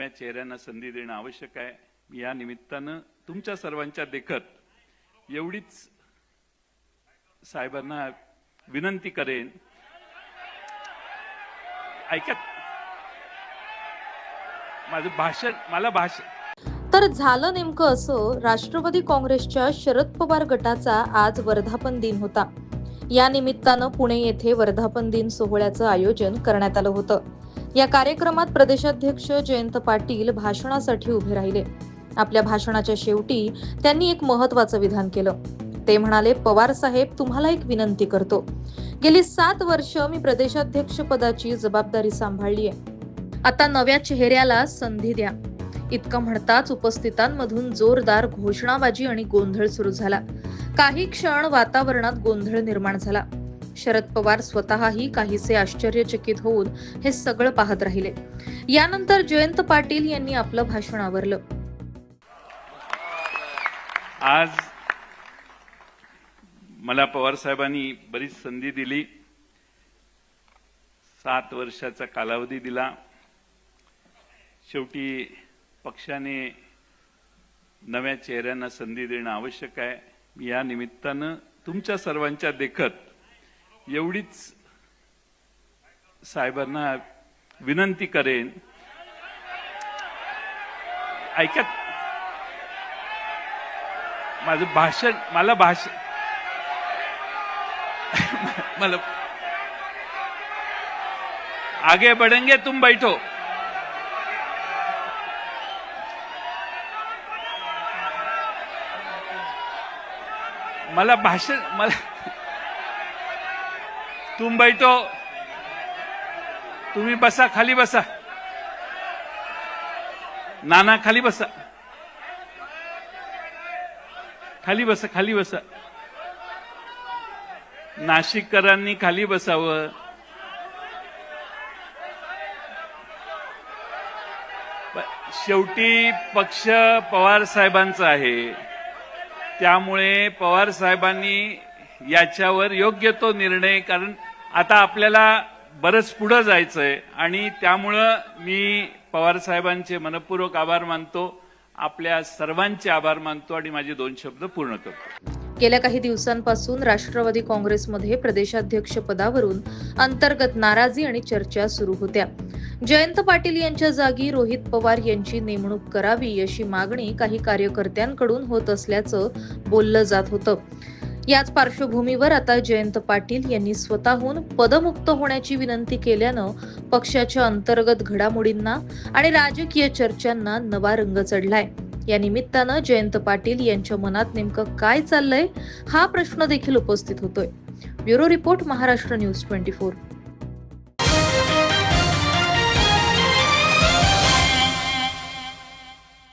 नव्या चेहऱ्यांना संधी देणं आवश्यक आहे. या निमित्तानं तुमच्या सर्वांच्या देखत एवढीच साहेबांना विनंती करेन. ऐका. माझं भाषण मला भाषण तर झालं नेमकं असं राष्ट्रवादी काँग्रेसच्या शरद पवार गटाचा आज वर्धापन दिन होता. या निमित्तानं पुणे येथे वर्धापन दिन सोहळ्याचं आयोजन करण्यात आलं होतं. या कार्यक्रमात प्रदेशाध्यक्ष जयंत पाटील भाषणासाठी उभे राहिले. आपल्या भाषणाच्या शेवटी त्यांनी एक महत्वाचं विधान केलं. ते म्हणाले पवार साहेब तुम्हाला एक विनंती करतो. गेली सात वर्ष मी प्रदेशाध्यक्ष पदाची जबाबदारी सांभाळली आहे आता नव्या चेहऱ्याला संधी द्या. इतकं म्हणताच उपस्थितांमधून जोरदार घोषणाबाजी आणि गोंधळ सुरू झाला. काही क्षण वातावरणात गोंधळ निर्माण झाला. शरद पवार स्वतःही काहीसे आश्चर्यचकित होऊन हे सगळं पाहत राहिले. यानंतर जयंत पाटील यांनी आपलं भाषण आवरलं. आज मला पवार साहेबांनी बरीच संधी दिली. सात वर्षाचा कालावधी दिला. शेवटी पक्षाने नव्या चेहऱ्यांना संधी देणं आवश्यक आहे. या निमित्तानं तुमच्या सर्वांच्या देखत एवढीच साहेबांना विनंती करेन. ऐका. माझं भाषण मला भाषण मला आगे बढ़ेंगे तुम बैठो. मला भाषण मला तुम बैठो तुम्ही बसा खाली बसा. नाना खाली बसा. खाली बसा खाली बसा. नाशिककरांनी खाली बसावं. शेवटी पक्ष पवार साहेबांचा आहे. त्यामुळे पवार साहेबांनी याच्यावर योग्य तो निर्णय कारण आता आपल्याला बरंच पुढं जायचंय आणि त्यामुळं मी पवार साहेबांचे मनपूर्वक आभार मानतो आपल्या सर्वांचे आभार मानतो आणि माझे दोन शब्द पूर्ण करतो. गेल्या काही दिवसांपासून राष्ट्रवादी काँग्रेसमध्ये प्रदेशाध्यक्ष पदावरून अंतर्गत नाराजी आणि चर्चा सुरू होत्या. जयंत पाटील यांच्या जागी रोहित पवार यांची नेमणूक करावी अशी मागणी काही कार्यकर्त्यांकडून होत असल्याचं बोललं जात होतं. याच पार्श्वभूमीवर आता जयंत पाटील यांनी स्वतःहून पदमुक्त होण्याची विनंती केल्यानं पक्षाच्या अंतर्गत घडामोडींना आणि राजकीय चर्चांना नवा रंग चढलाय. या निमित्तानं जयंत पाटील यांच्या मनात नेमकं काय चाललंय हा प्रश्न देखील उपस्थित होतोय. Bureau report Maharashtra news twenty four.